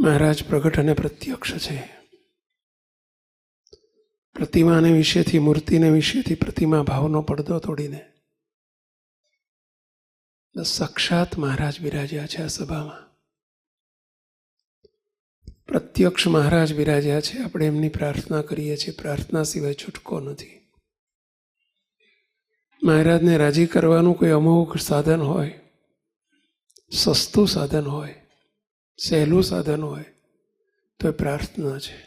મહારાજ પ્રગટ અને પ્રત્યક્ષ છે. પ્રતિમાને વિશેથી, મૂર્તિને વિશેથી, પ્રતિમા ભાવનો પડદો તોડીને સાક્ષાત મહારાજ બિરાજ્યા છે આ સભામાં. પ્રત્યક્ષ મહારાજ બિરાજ્યા છે. આપણે એમની પ્રાર્થના કરીએ છીએ. પ્રાર્થના સિવાય છૂટકો નથી. મહારાજને રાજી કરવાનું કોઈ અમુક સાધન હોય, સસ્તું સાધન હોય સહેલું સાધન હોય તો એ પ્રાર્થના છે.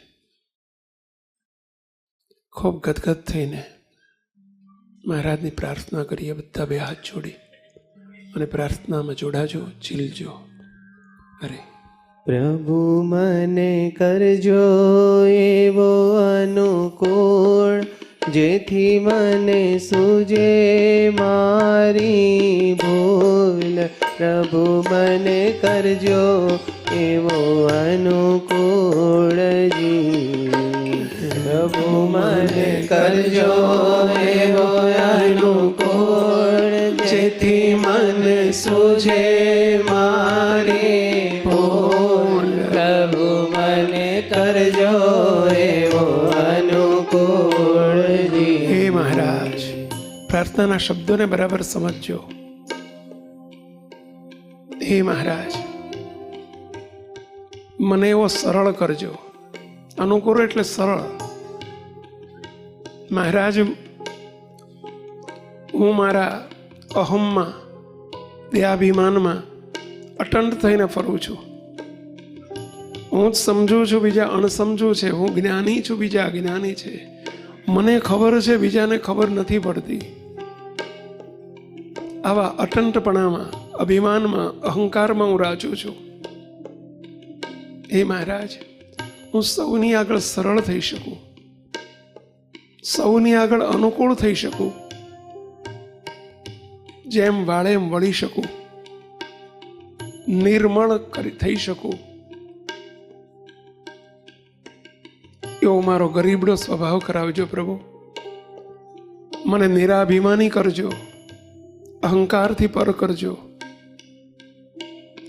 ખૂબ ગદગદ થઈને મહારાજની પ્રાર્થના કરીએ, બધા બે હાથ જોડી અને પ્રાર્થનામાં જોડાજો ચીલજો અરે. પ્રભુ મને કરજો એવો અનુકૂળ, જેથી મને સુજે મારી ભૂલ. પ્રભુ મને કરજો એવો અનુકૂળ જી પ્રભુ મને કરજો એવો અનુકૂળ જેથી મન સૂજે મારી ભૂલ. પ્રભુ મને કરજો એવો અનુકૂળ હે મહારાજ પ્રાર્થનાના શબ્દોને બરાબર સમજજો. હે મહારાજ મને એવો સરળ કરજો. અનુકૂળ એટલે સરળ. મહારાજ, હું મારા અહમમાં, દેહાભિમાનમાં અટંટ થઈને ફરું છું. હું જ સમજુ છું બીજા અણસમજુ છે. હું જ્ઞાની છું, બીજા અજ્ઞાની છે. મને ખબર છે, બીજાને ખબર નથી પડતી. આવા અટંટપણામાં, અભિમાનમાં, અહંકારમાં હું રાચું છું. હે મહારાજ, હું સૌની આગળ સરળ થઈ શકું. સૌની આગળ અનુકૂળ થઈ શકું. જેમ વાળે એમ વળી શકું. નિર્મળ કરી થઈ શકું. એવો મારો ગરીબડો સ્વભાવ કરાવજો પ્રભુ. મને નિરાભિમાની કરજો. અહંકારથી પર કરજો.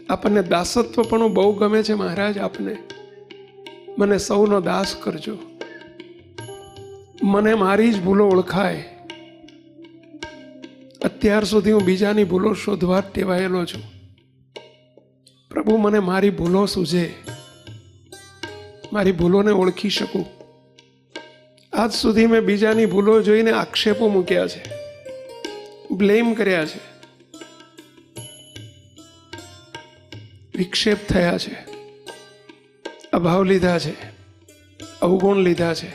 આપણને દાસત્વ પણ બહુ ગમે છે, મહારાજ, આપને. મને સૌનો દાસ કરજો. મને મારી જ ભૂલો ઓળખાય. અત્યાર સુધી હું બીજાની ભૂલો શોધવા ટેવાયેલો છું. પ્રભુ, મને મારી ભૂલો સૂઝે. મારી ભૂલોને ઓળખી શકું. આજ સુધી મેં બીજાની ભૂલો જોઈને આક્ષેપો મૂક્યા છે. બ્લેમ કર્યા છે. વિક્ષેપ થયા છે, અભાવ લીધા છે, અવગુણ લીધા છે,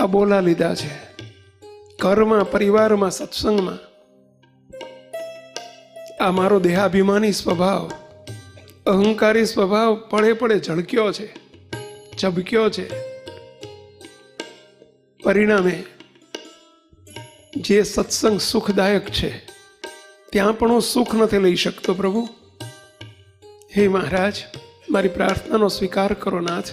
અબોલા લીધા છે ઘરમાં પરિવારમાં, સત્સંગમાં. આ મારો દેહાભિમાની સ્વભાવ, અહંકારી સ્વભાવ પડે પડે ઝળક્યો છે, ઝબક્યો છે. પરિણામે, જે સત્સંગ સુખદાયક છે ત્યાં પણ હું સુખ નથી લઈ શકતો, પ્રભુ. હે મહારાજ, મારી પ્રાર્થનાનો સ્વીકાર કરો, નાથ.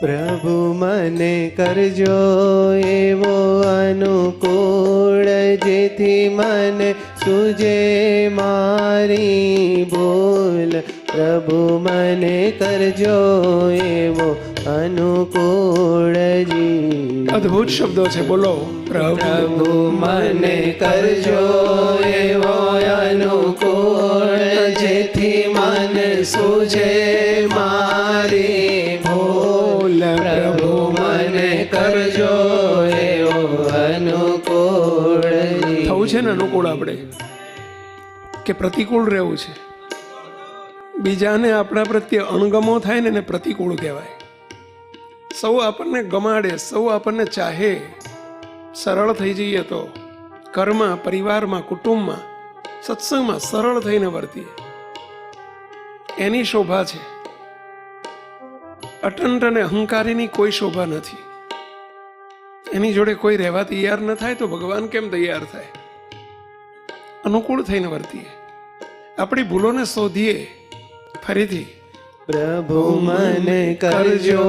પ્રભુ, મને કરજો એવો અનુકૂળ, જેથી મને સુજે મારી ભૂલ. પ્રભુ, મને કરજો એવો અનુકૂળ જી અદ્ભુત શબ્દો છે બોલો. પ્રભુ પ્રભુ મને કરજો એવો અનુકૂળ જેથી મન સુજે મારી ભૂલ. પ્રભુ મને કરજો એવો અનુકૂળ થવું છે ને અનુકૂળ આપણે? કે પ્રતિકૂળ રહેવું છે? બીજાને આપણા પ્રત્યે અણગમો થાય ને એને પ્રતિકૂળ કહેવાય. સૌ આપણને ગમાડે, સૌ આપણને ચાહે. સરળ થઈ જઈએ તો. ઘરમાં, પરિવારમાં, કુટુંબમાં, સત્સંગમાં સરળ થઈને વર્તીએ. એની શોભા છે. અટંટ અને અહંકારીની કોઈ શોભા નથી. એની જોડે કોઈ રહેવા તૈયાર ન થાય તો ભગવાન કેમ તૈયાર થાય? અનુકૂળ થઈને વર્તીએ. આપણી ભૂલોને શોધીએ. ફરીથી પ્રભુ મને કરજો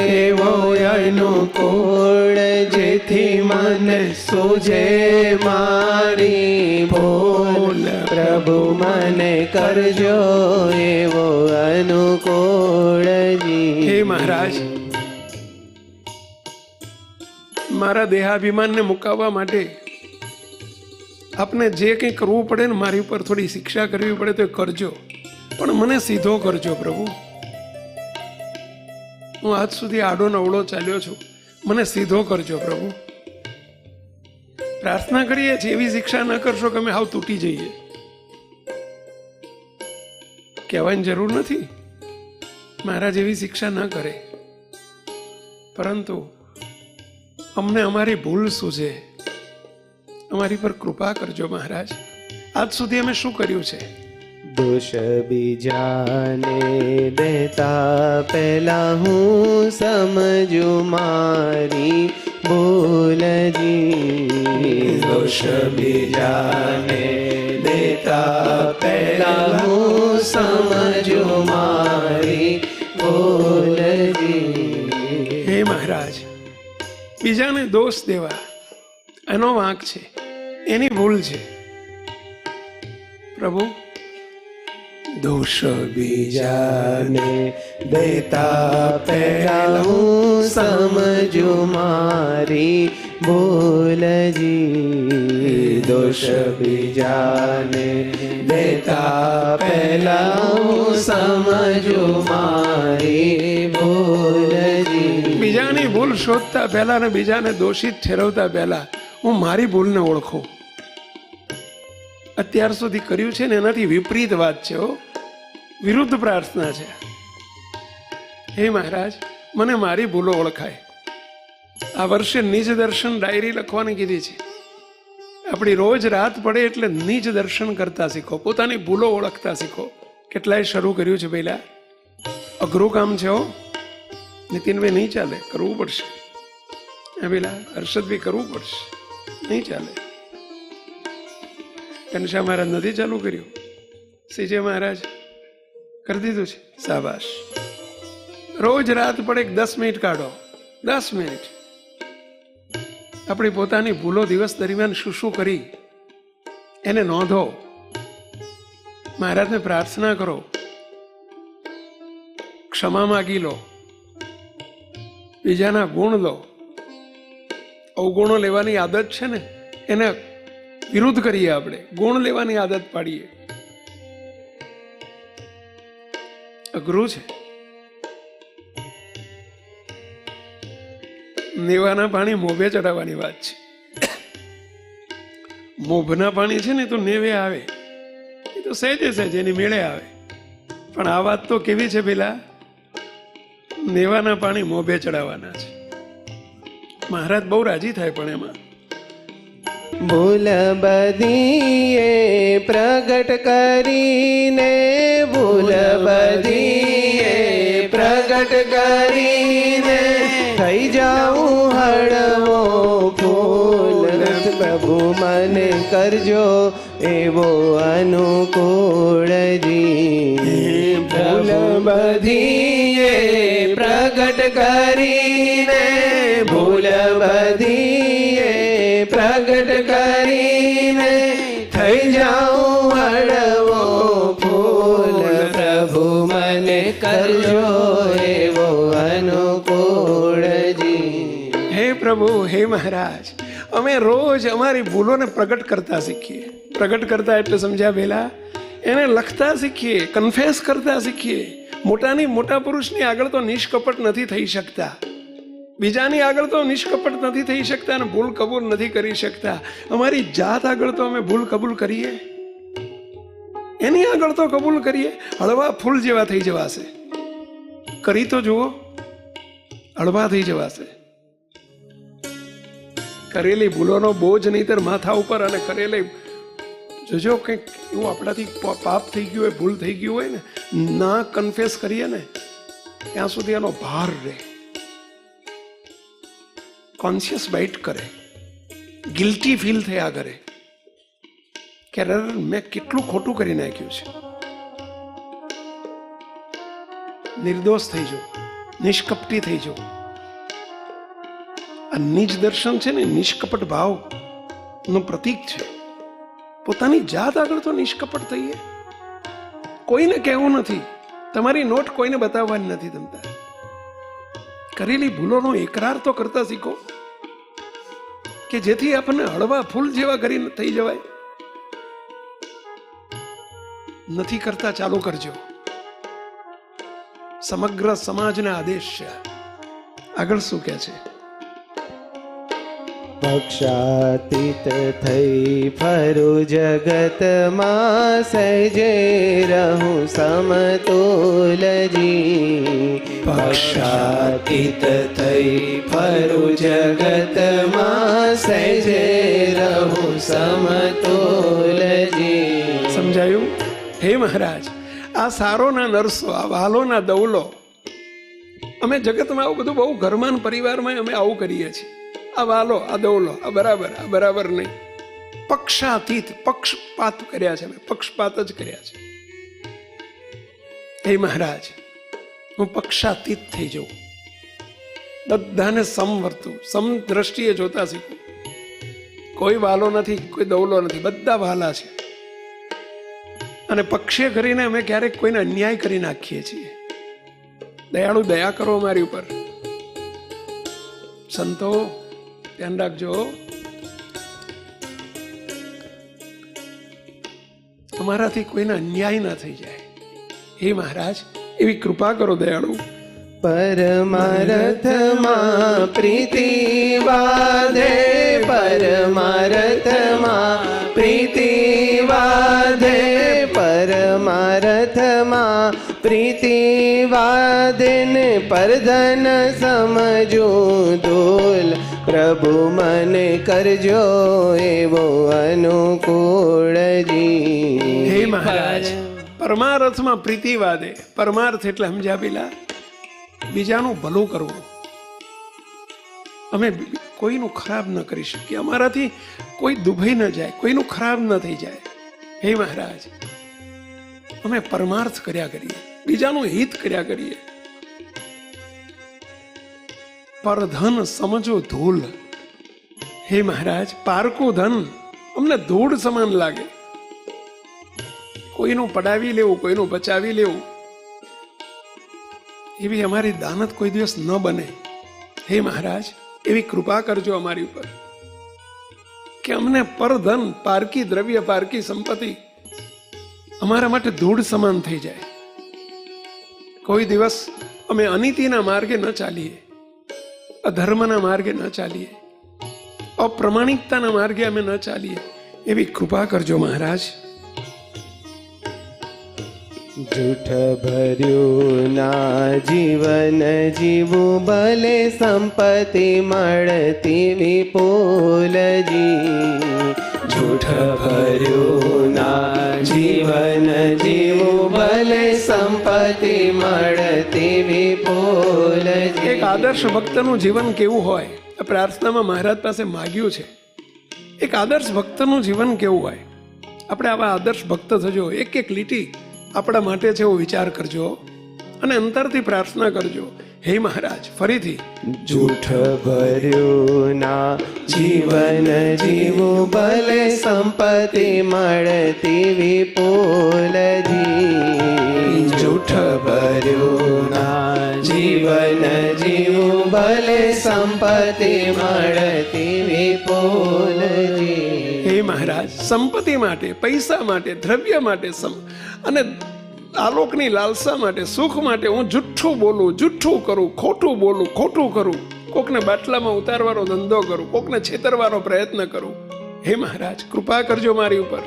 એવો અનુકૂળ જેથી મને સોજે મારી ભૂલ. પ્રભુ મને કરજો એવો અનુકૂળ હે મહારાજ. મારા દેહાભિમાનને મુકાવવા માટે આપને જે કંઈ કરવું પડે ને મારી ઉપર થોડી શિક્ષા કરવી પડે તો કરજો. પણ મને સીધો કરજો પ્રભુ. હું આજ સુધી આડો નવડો ચાલ્યો છું. મને સીધો કરજો પ્રભુ. પ્રાર્થના કરીએ છીએ એવી શિક્ષા ન કરશો કે અમે હાવ તૂટી જઈએ. કહેવાની જરૂર નથી. મારા જેવી શિક્ષા ન કરે. પરંતુ અમને અમારી ભૂલ સૂઝે. અમારી પર કૃપા કરજો મહારાજ. આજ સુધી અમે શું કર્યું છે? દોષ બીજાને દેતા પહેલા હું સમજુ મારી ભૂલજી દોષ બીજાને દેતા પહેલા હું સમજુ મારી ભૂલજી હે મહારાજ બીજાને દોષ દેવા એનો વાંક છે. એની ભૂલ છે. પ્રભુ દોષ બીજાને દેતા પહેલા હું સમજુ મારી ભૂલજી દોષ બીજાને દેતા પહેલા હું સમજુ મારી ભૂલજી બીજાની ભૂલ શોધતા પહેલા ને બીજાને દોષિત ઠેરવતા પહેલા હું મારી ભૂલને ઓળખું અત્યાર સુધી કર્યું છે ને એનાથી વિપરીત વાત છે, હો. વિરુદ્ધ પ્રાર્થના છે. હે મહારાજ, મને મારી ભૂલો ઓળખાય. આ વર્ષે નિજ દર્શન ડાયરી લખવાની કીધી છે. આપણી રોજ રાત પડે એટલે નિજ દર્શન કરતા શીખો. પોતાની ભૂલો ઓળખતા શીખો. કેટલાય શરૂ કર્યું છે પહેલા? અઘરું કામ છે, હો. નીતિનભાઈ નહીં ચાલે. કરવું પડશે. પેલા હર્ષદભાઈ, કરવું પડશે. નહીં ચાલે. ઘનશ્યામ મહારાજ નથી ચાલુ કર્યું. સીજે મહારાજ કરી દીધું છે. સાબાશ રોજ રાત પડે એક દસ મિનિટ કાઢો. દસ મિનિટ. આપણી પોતાની ભૂલો દિવસ દરમિયાન શું શું કરી, એને નોંધો. મહારાજને પ્રાર્થના કરો. ક્ષમા માગી લો. બીજાના ગુણ લો. અવગુણો લેવાની આદત છે ને, એને વિરુદ્ધ કરીએ આપણે, ગુણ લેવાની આદત પાડીએ. અઘરું છે. નેવાના પાણી મોભે ચડાવવાની વાત છે. મોભના પાણી છે ને તો નેવે આવે. એ તો સહેજે સહેજે એની મેળે આવે. પણ આ વાત તો કેવી છે પેલા? નેવાના પાણી મોભે ચડાવવાના છે. મહારાજ બહુ રાજી થાય પણ એમાં. ભૂલ બધીએ પ્રગટ કરીને ભૂલ બધીએ પ્રગટ કરીને થઈ જાઉં હળવો ફૂલ. પ્રભુ મને કરજો એવો અનુકૂળજી ભૂલ બધીએ પ્રગટ કરીને ભૂલ બધીએ હે મહારાજ, અમે રોજ અમારી ભૂલોને પ્રગટ કરતા શીખીએ. પ્રગટ કરતા એટલે સમજ્યા પહેલા એને લખતા શીખીએ કન્ફેસ કરતા શીખીએ. મોટાની મોટા પુરુષની આગળ તો નિષ્કપટ નથી થઈ શકતા. બીજાની આગળ તો નિષ્કપટ નથી થઈ શકતા અને ભૂલ કબૂલ નથી કરી શકતા. અમારી જાત આગળ તો અમે ભૂલ કબૂલ કરીએ. એની આગળ તો કબૂલ કરીએ, હળવા ફૂલ જેવા થઈ જવાશે. કરી તો જુઓ, હળવા થઈ જવાશે. કરેલી ભૂલોનો બોજ નહીતર માથા ઉપર અને કરેલી જોજો કંઈક એવું આપણાથી પાપ થઈ ગયું હોય, ભૂલ થઈ ગયું હોય ને, ના કન્ફેસ કરીએ ને, ત્યાં સુધી એનો ભાર રહે. કોન્શિયસ બાઇટ કરે. ગિલ્ટી ફીલ થયા કરે. કે મેં કેટલું ખોટું કરી નાખ્યું છે. નિર્દોષ થઈ જાઓ નિષ્કપટી થઈ જાઓ આ નિજ દર્શન છે ને, નિષ્કપટ ભાવનું પ્રતીક છે. પોતાની જાત આગળ તો નિષ્કપટ થઈએ. કોઈને કહેવું નથી. તમારી નોટ કોઈને બતાવવાની નથી તમતા કરેલી ભૂલોનો એકરાર તો કરતા શીખો. કે જેથી આપણને હળવા ફૂલ જેવા કરી થઈ જવાય. નથી કરતા ચાલુ કરજો. સમગ્ર સમાજને આદેશ છે આગળ શું કહે છે? પક્ષાતીત થઈ ફરું જગતમાં સજે રહું સમતોલજી. પક્ષાતીત થઈ ફરું જગતમાં સજે રહું સમતોલજી. સમજાયું? હે મહારાજ, આ સારોના નરસો, આ વાલોના દવલો અમે જગતમાં આવું બધું બહુ ઘરમાં ને પરિવારમાં અમે આવું કરીએ છીએ. આ વાલો આ દવલો આ બરાબર આ બરાબર નહીં. પક્ષાતીત, પક્ષપાત કર્યા છે પક્ષપાત જ કર્યા છે. હે મહારાજ, હું પક્ષાતીત થઈ જાઉં. બધાને સમવર્તું સમ દ્રષ્ટિએ જોતા શીખું. કોઈ વાલો નથી, કોઈ દવલો નથી, બધા વાલા છે. અને પક્ષે કરીને અમે ક્યારેક કોઈને અન્યાય કરી નાખીએ છીએ. દયાળુ, દયા કરો અમારી ઉપર. સંતો ધ્યાન રાખજો. તમારાથી કોઈને અન્યાય ના થઈ જાય. હે મહારાજ, એવી કૃપા કરો દયાળુ. પરમારથમાં પ્રીતિ વાધે, પરમારથમાં પ્રીતિ વાધે, પરમારથમાં પ્રીતિ વાદે ને પરધન સમજો ધૂલ. પ્રભુ મને કરજો એવો અનુકૂળજી હે મહારાજ, પરમાર્થમાં પ્રીતિવાદે પરમાર્થ એટલે સમજ્યા પેલા બીજાનું ભલું કરવું. અમે કોઈનું ખરાબ ન કરી શકીએ. અમારાથી કોઈ દુભાઈ ન જાય, કોઈનું ખરાબ ન થઈ જાય. હે મહારાજ, અમે પરમાર્થ કર્યા કરીએ. બીજાનું હિત કર્યા કરીએ. પરધન સમજો ધૂલ હે મહારાજ, પારકું ધન, અમને ધૂળ સમાન લાગે. કોઈનું પડાવી લેવું, કોઈનું બચાવી લેવું. એવી અમારી દાનત કોઈ દિવસ ન બને. હે મહારાજ, એવી કૃપા કરજો અમારી ઉપર. કે અમને પરધન, પારકી દ્રવ્ય, પારકી સંપત્તિ અમારા માટે ધૂળ સમાન થઈ જાય. કોઈ દિવસ અમે અનીતિના માર્ગે ન ચાલીએ. અધર્મના માર્ગે ન ચાલીએ અપ્રમાણિકતાના માર્ગે અમે ન ચાલીએ એવી કૃપા કરજો મહારાજ જૂઠ ભર્યું ના જીવન જીવું ભલે સંપત્તિ મળતી વિપુલજી જૂઠ ભર્યું ના જીવન જીવું ભલે સંપત્તિ મળતી વિપુલજી એક આદર્શ ભક્તનું જીવન કેવું હોય? પ્રાર્થનામાં મહારાજ પાસે માગ્યું છે. એક આદર્શ ભક્તનું જીવન કેવું હોય? આપણે આવા આદર્શ ભક્ત થજો. એક એક લીટી આપણા માટે છે એવો વિચાર કરજો અને અંતરથી પ્રાર્થના કરજો. હે મહારાજ ફરીથી. જૂઠ ભર્યું ના જીવન જીવું ભલે સંપત્તિ મળતી વિપુલજી. જૂઠ ભર્યું ના જીવન જીવું ભલે સંપત્તિ મળતી વિપુલજી. હે મહારાજ સંપત્તિ માટે પૈસા માટે દ્રવ્ય માટે સમ આલોકની લાલસા માટે, સુખ માટે હું જુઠ્ઠું બોલું, જુઠ્ઠું કરું, ખોટું બોલું, ખોટું કરું. કોકને બાટલામાં ઉતારવાનો ધંધો કરું, કોકને છેતરવાનો પ્રયત્ન કરું. હે મહારાજ, કૃપા કરજો મારી ઉપર.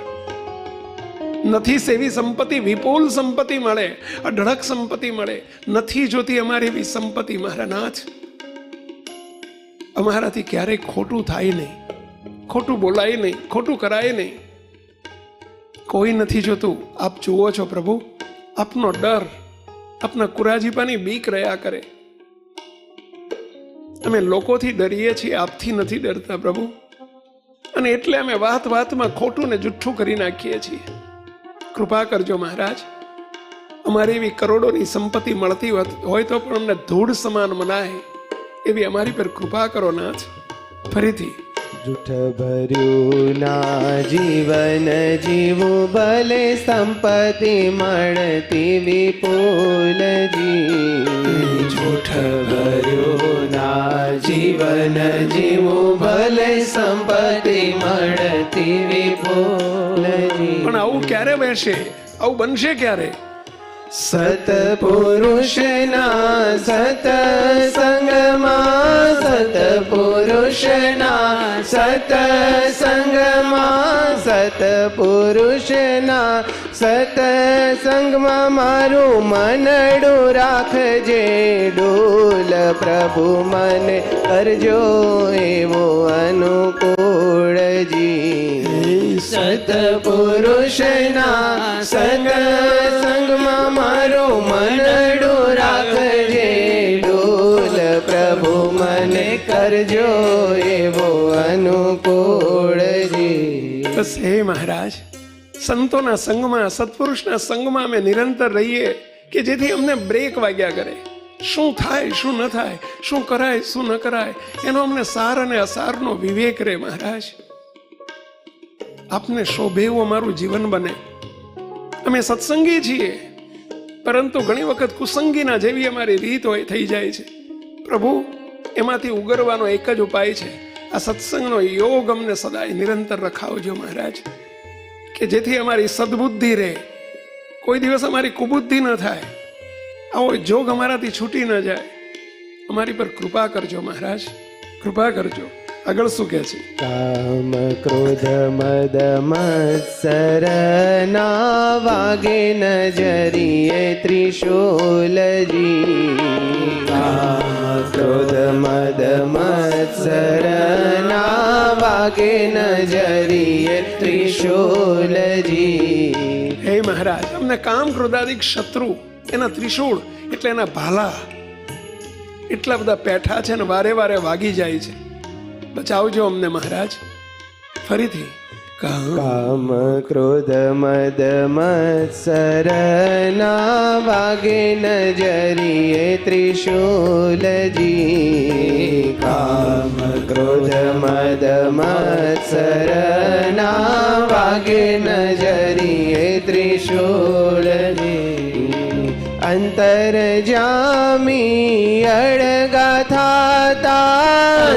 નથી સેવી સંપત્તિ, વિપુલ સંપત્તિ મળે, અઢળક સંપત્તિ મળે. નથી જોતી અમારી એવી સંપત્તિ, મારા નાથ. અમારાથી ક્યારેય ખોટું થાય નહીં. ખોટું બોલાય નહીં, ખોટું કરાય નહીં. કોઈ નથી જોતું. આપ જુઓ છો પ્રભુ. આપનો ડર, આપના કુરાજીપાની બીક રહ્યા કરે. અમે લોકોથી ડરીએ છીએ, આપથી નથી ડરતા પ્રભુ. અને એટલે અમે વાત વાતમાં ખોટું ને જુઠ્ઠું કરી નાખીએ છીએ. કૃપા કરજો મહારાજ. અમારી એવી કરોડોની સંપત્તિ મળતી હોય તો પણ અમને ધૂળ સમાન મનાય. એવી અમારી પર કૃપા કરો નાથ. ફરીથી જૂઠ ભર્યું ના જીવન જીવું ભલે સંપત્તિ મળતી વિપુલજી. જૂઠ ભર્યું જીવન જીવું ભલે સંપત્તિ મળતી વિપુલજી. પણ આવું ક્યારે બેસે આવું બનશે ક્યારે? સતપુરુષના સતસંગમાં સતપુરુષના સતસંગમાં સતપુરુષના સતસંગમાં મારું મનડું રાખજે ડોલ પ્રભુ મને કરજો એવો અનુકૂળજી સતપુરુષના સંગમાં મારો મનડું રાખજે. ડોલ પ્રભુ, મને કરજો એવો અનુકૂળજી બસ હે મહારાજ, સંતોના સંગમાં, સત્પુરુષના સંગમાં અમે નિરંતર રહીએ કે જેથી અમને બ્રેક વાગ્યા કરે. શું થાય, શું ન થાય, શું કરાય, શું ન કરાય, એનો અમને સાર અને અસારનો વિવેક રહે મહારાજ. આપને શોભે એવું અમારું જીવન બને. અમે સત્સંગી છીએ, પરંતુ ઘણી વખત કુસંગીના જેવી અમારી રીત હોય થઈ જાય છે. પ્રભુ, એમાંથી ઉગરવાનો એક જ ઉપાય છે. આ સત્સંગનો યોગ અમને સદાય નિરંતર રખાવજો મહારાજ, કે જેથી અમારી સદબુદ્ધિ રહે. કોઈ દિવસ અમારી કુબુદ્ધિ ન થાય. આવો જોગ અમારાથી છૂટી ન જાય. અમારી પર કૃપા કરજો મહારાજ, કૃપા કરજો. આગળ શું કહે છે? કામ ક્રોધ મદ મત્સર ના વાગે નજરીએ ત્રિશૂલજી કામ ક્રોધ મદ મત્સર ના વાગે નજરીએ ત્રિશૂલજી હે મહારાજ અમને કામ ક્રોધાદિક શત્રુ એના ત્રિશૂળ એટલે એના ભાલા એટલા બધા પેઠા છે ને વારે વારે વાગી જાય છે. બચાવજો અમને, મહારાજ. ફરીથી. કામ. ક્રોધ મદ મત્સર ના વાગે નજરીએ ત્રિશૂલજી કામ ક્રોધ મદ મત્સર ના વાગે નજરીએ ત્રિશૂલજી અંતર જામી અડગા થાતા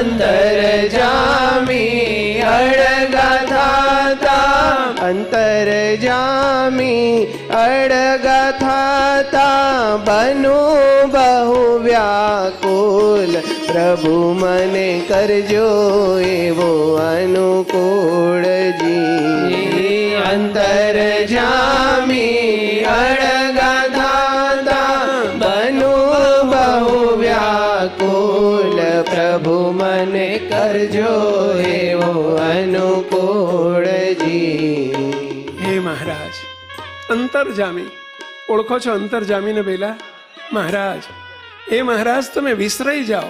અંતર જામી અડગા અંતર જામી અડગા બનો બહુ વ્યાકુલ પ્રભુ મને કરજો એવો અનુકૂળજી અંતરજામી. ઓળખો છો અંતરજામીને પહેલાં? મહારાજ, એ મહારાજ તમે વિસરાઈ જાઓ.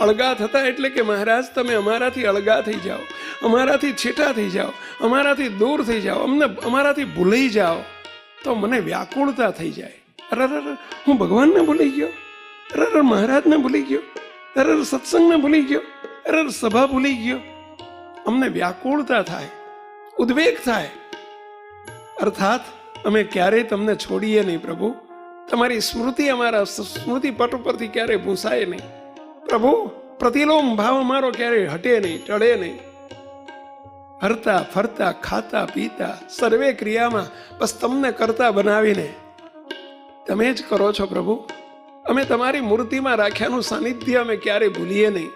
અળગા થતા એટલે કે મહારાજ, તમે અમારાથી અળગા થઈ જાઓ. અમારાથી છેટા થઈ જાઓ. અમારાથી દૂર થઈ જાઓ. અમને, અમારાથી ભૂલાઈ જાઓ. તો મને વ્યાકુળતા થઈ જાય. અરે અરે હું ભગવાનને ભૂલી ગયો? અરે અરે મહારાજને ભૂલી ગયો? અરે અરે સત્સંગને ભૂલી ગયો? અરે અરે સભા ભૂલી ગયો? અમને વ્યાકુળતા થાય. ઉદ્વેગ થાય. અર્થાત અમે ક્યારેય તમને છોડીએ નહીં પ્રભુ. તમારી સ્મૃતિ અમારા સ્મૃતિ પટ ઉપરથી ક્યારેય ભૂસાય નહીં. પ્રભુ, પ્રતિલોમ ભાવ અમારો ક્યારેય હટે નહીં, ટળે નહીં. હરતા, ફરતા, ખાતા, પીતા, સર્વે ક્રિયામાં બસ તમને કરતા બનાવીને તમે જ કરો છો પ્રભુ. અમે તમારી મૂર્તિમાં રાખ્યાનું સાનિધ્ય અમે ક્યારેય ભૂલીએ નહીં.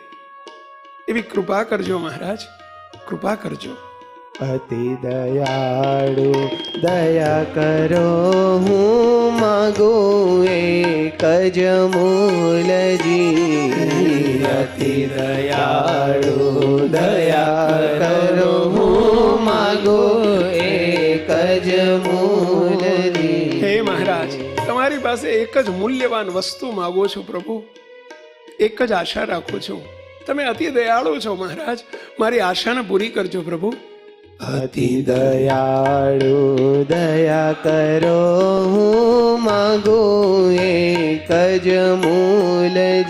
એવી કૃપા કરજો મહારાજ, કૃપા કરજો. અતિ દયાળુ દયા કરો. હું માગો એક જ મૂલજી અતિ દયાળુ દયા કરો. હું માગો એક જ મૂલજી હે મહારાજ તમારી પાસે એક જ મૂલ્યવાન વસ્તુ માગો છો પ્રભુ. એક જ આશા રાખું છું. તમે અતિ દયાળુ છો મહારાજ. મારી આશાને પૂરી કરજો પ્રભુ. અતિ દયાળુ દયા કરો હું માગો એક જ મૂલજી.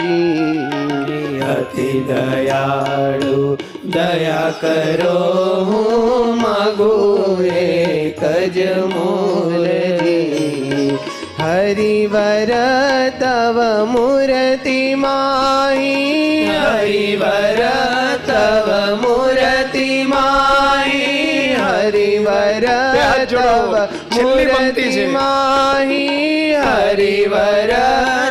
અતિ દયાળુ દયા કરો હું માગો એક જ મૂલજી. હરિવર તવ મૂર્તિ માહી. હરિવર તવ મૂર્તિ હરિવર છે. માહી હરિવર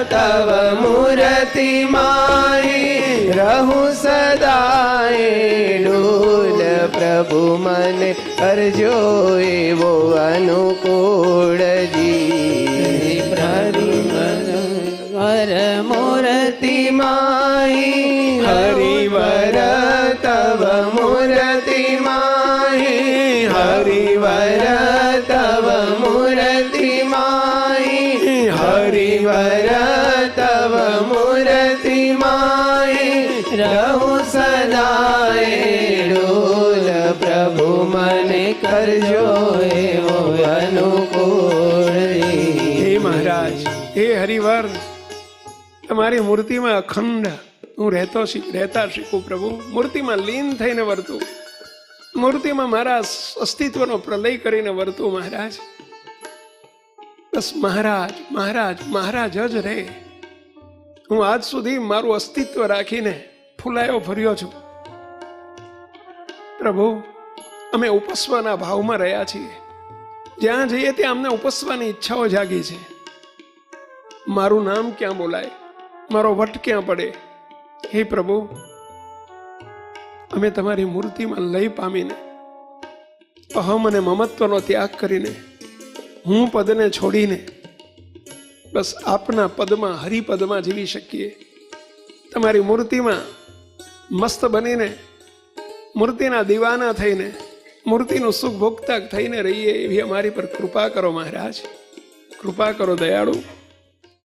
તવ મૂર્તિ માહી. રહુ સદાય ડોલ પ્રભુ મને કરજો એવો અનુકૂળ જી. હરિવર મૂર્તિ માહી હરિવર કરજો હે મહારાજ હે હરિવર તમારી મૂર્તિમાં અખંડ હું રહેતો રહેતા શીખું પ્રભુ મૂર્તિમાં લીન થઈને વર્તું મૂર્તિમાં મારા અસ્તિત્વનો પ્રલય કરીને વર્તું મહારાજ. બસ મહારાજ મહારાજ મહારાજ જ રહે. હું આજ સુધી મારું અસ્તિત્વ રાખીને ફૂલાયો ફર્યો છું. પ્રભુ, અમે ઉપસવાના ભાવમાં રહ્યા છીએ. જ્યાં જઈએ ત્યાં અમને ઉપસવાની ઈચ્છાઓ જાગી છે. મારું નામ ક્યાં બોલાય? મારો વટ ક્યાં પડે? હે પ્રભુ અમે તમારી મૂર્તિમાં લઈ પામીને, અહમ અને મમત્વનો ત્યાગ કરીને, હું પદને છોડીને, બસ આપના પદમાં, હરિપદમાં જીવી શકીએ. તમારી મૂર્તિમાં મસ્ત બનીને, મૂર્તિના દીવાના થઈને, મૂર્તિનું સુખ ભોગતા થઈને રહીએ એવી અમારી પર કૃપા કરો મહારાજ. કૃપા કરો દયાળુ.